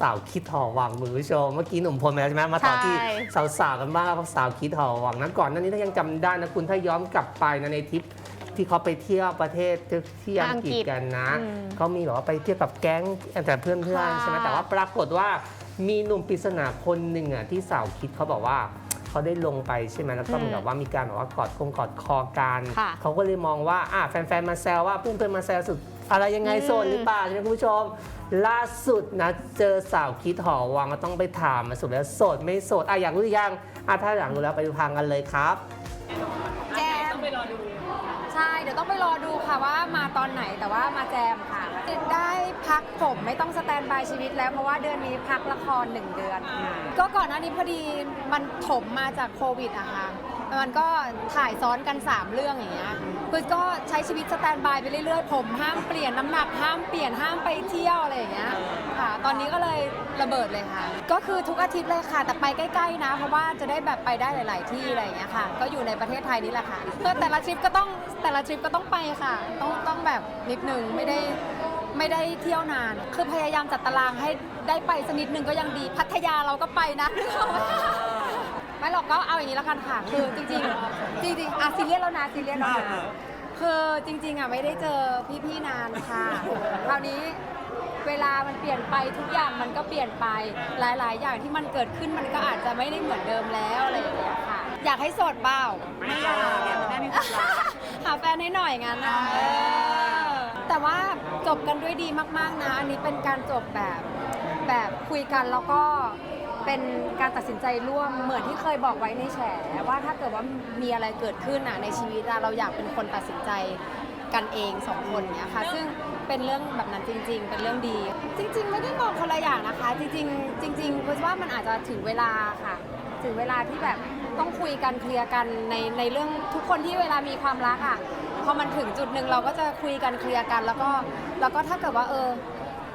สาวคิดหอวังมือผู้ชมเมื่อกี้หนุ่มพลมาแล้วใช่ไหมมาต่อที่ใช่สาวๆกันบ้างครับสาวคิดหอวังนะก่อนหน้านี้ถ้ายังจำได้นะคุณถ้าย้อนกลับไปนะในทริปที่เขาไปเที่ยวประเทศที่อังกฤษกันนะอืมเขามีแบบว่าไปเที่ยวกับแก๊งแต่เพื่อนๆค่ะใช่ไหมแต่ว่าปรากฏว่ามีหนุ่มปริศนาคนหนึ่งอะที่สาวคิดเขาบอกว่า เขาได้ลงไปใช่ไหมแล้วก็เหมือนกับว่ามีการแบบว่ากอดคงกอดคอกันค่ะเขาก็เลยมองว่าอะแฟนๆมาแซวว่าเพื่อนๆมาแซวสุดอะไรยังไงอืมโสดหรือเปล่าใช่ไหมคุณผู้ชม ล่าสุดนะ เจอสาวคิดหอวังก็ต้องไปถามมาสุดแล้วโสดไม่โสดอะอยากรู้หรือยังอะถ้าอยากรู้แล้วไปดูทางกันเลยครับแจมใช่ เดี๋ยวต้องไปรอดูค่ะว่ามาตอนไหนแต่ว่ามาแจมค่ะ ได้พักผมไม่ต้องสแตนบายชีวิตแล้วเพราะว่าเดือนนี้พักละครหนึ่งเดือน ก็ก่อนหน้านี้พอดีมันถมมาจากโควิดอะค่ะ มันก็ถ่ายซ้อนกัน 3 เรื่องอย่างเงี้ยคือก็ใช้ชีวิตสแตนบายไปเรื่อยๆ ผมห้ามเปลี่ยนน้ำหนักห้ามเปลี่ยนห้ามไปเที่ยวอะไรอย่างเงี้ยค่ะ ตอนนี้ก็เลยระเบิดเลยค่ะ ก็คือทุกอาทิตย์เลยค่ะ แต่ไปใกล้ ๆ นะ เพราะว่าจะได้แบบไปได้หลาย ๆ ที่อะไรอย่างเงี้ยค่ะ ก็อยู่ในประเทศไทยนี่แหละค่ะก็แต่ละทริปก็ต้องแต่ละทริปก็ต้องไปค่ะ ต้องต้องแบบนิดนึงไม่ได้ไม่ได้เที่ยวนาน คือพยายามจัดตารางให้ได้ไปสักนิดนึงก็ยังดี พัทยาเราก็ไปนะ ไหมไม่หรอกก็เอาอย่างนี้แล้วกันค่ะ คือจริงๆ จริงๆอะซีเรียสแล้วนะซีเรียสแล้วนะคือจริงๆอะไม่ได้เจอพี่ๆนานค่ะ คราวนี้เวลามันเปลี่ยนไปทุกอย่างมันก็เปลี่ยนไปหลาย ๆ อย่างที่มันเกิดขึ้นมันก็อาจจะไม่ได้เหมือนเดิมแล้วอะไรอย่างเงี้ยค่ะ อยากให้โสดเปล่าไม่อยากอยากได้มีความรักหาแฟนให้หน่อยงั้นนะเออแต่ว่าจบกันด้วยดีมากๆนะอันนี้เป็นการจบแบบแบบคุยกันแล้วก็ เป็นการตัดสินใจร่วมเหมือนที่เคยบอกไว้ในแฉว่าถ้าเกิดว่ามีอะไรเกิดขึ้นอะในชีวิตอะเราอยากเป็นคนตัดสินใจกันเองสองคนเนี้ยค่ะ ซึ่งเป็นเรื่องแบบนั้นจริง ๆ เป็นเรื่องดี จริง ๆ ไม่ได้มองคนละอย่างนะคะ จริง ๆ จริงๆคิดว่ามันอาจจะถึงเวลาค่ะ ถึงเวลาที่แบบต้องคุยกันเคลียร์กันในในเรื่องทุกคนที่เวลามีความรักอะพอมันถึงจุดหนึ่งเราก็จะคุยกันเคลียร์กัน แล้วก็แล้วก็ถ้าเกิดว่าเออ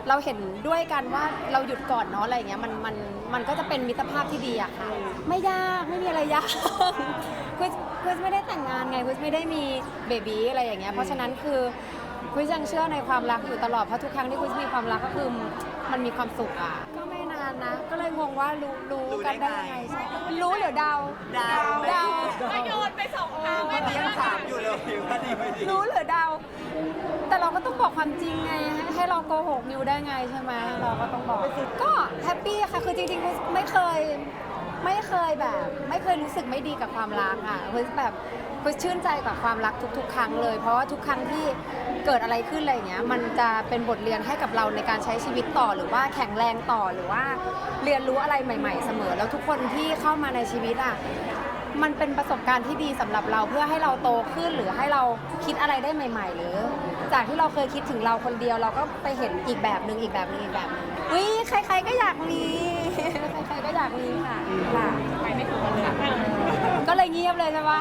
เราเห็นด้วยกันว่าเราหยุดก่อนเนาะอะไรอย่างเงี้ยมันมันมันก็จะเป็นมิตรภาพที่ดีอะค่ะ ไม่ยากไม่มีอะไรยากคุยคุยไม่ได้แต่งงานไงคุยไม่ได้มีเบบีอะไรอย่างเงี้ยเพราะฉะนั้นคือคุยยังเชื่อในความรักอยู่ตลอดเพราะทุกครั้งที่คุยมีความรักก็คือมันมีความสุขอะก็ไม่นานนะ ก็เลยงงว่ารู้รู้กันได้ยังไงใช่รู้หรือเดาเดาเดาก็โยนไปสองทางไม่ยังถามอยู่เลยว่าดีไม่ดีรู้หรือเดาแต่เรา ก็ต้องบอกความจริงไง ให้เราโกหกนิวได้ไงใช่ไหมเราก็ต้องบอก ก็แฮปปี้ค่ะ คือจริงๆไม่เคยไม่เคยแบบ ไม่เคยรู้สึกไม่ดีกับความรักอะคือแบบคือชื่นใจกับความรักทุก ๆ ครั้งเลย เพราะว่าทุกครั้งที่เกิดอะไรขึ้นอะไรเงี้ย มันจะเป็นบทเรียนให้กับเราในการใช้ชีวิตต่อหรือว่าแข็งแรงต่อหรือว่าเรียนรู้อะไรใหม่ ๆ เสมอ แล้วทุกคนที่เข้ามาในชีวิตอะมันเป็นประสบการณ์ที่ดีสำหรับเราเพื่อให้เราโตขึ้นหรือให้เราคิดอะไรได้ใหม่ ๆ หรือ จากที่เราเคยคิดถึงเราคนเดียว เราก็ไปเห็นอีกแบบหนึ่งอีกแบบหนึงอีกแบบหนึงอุ้ยใคร ๆก็อยากมี ใครๆก็อยากมีค่ะค่ะ ไปไม่ถูกกันเลยก็เลยเงียบเลยใช่ปะ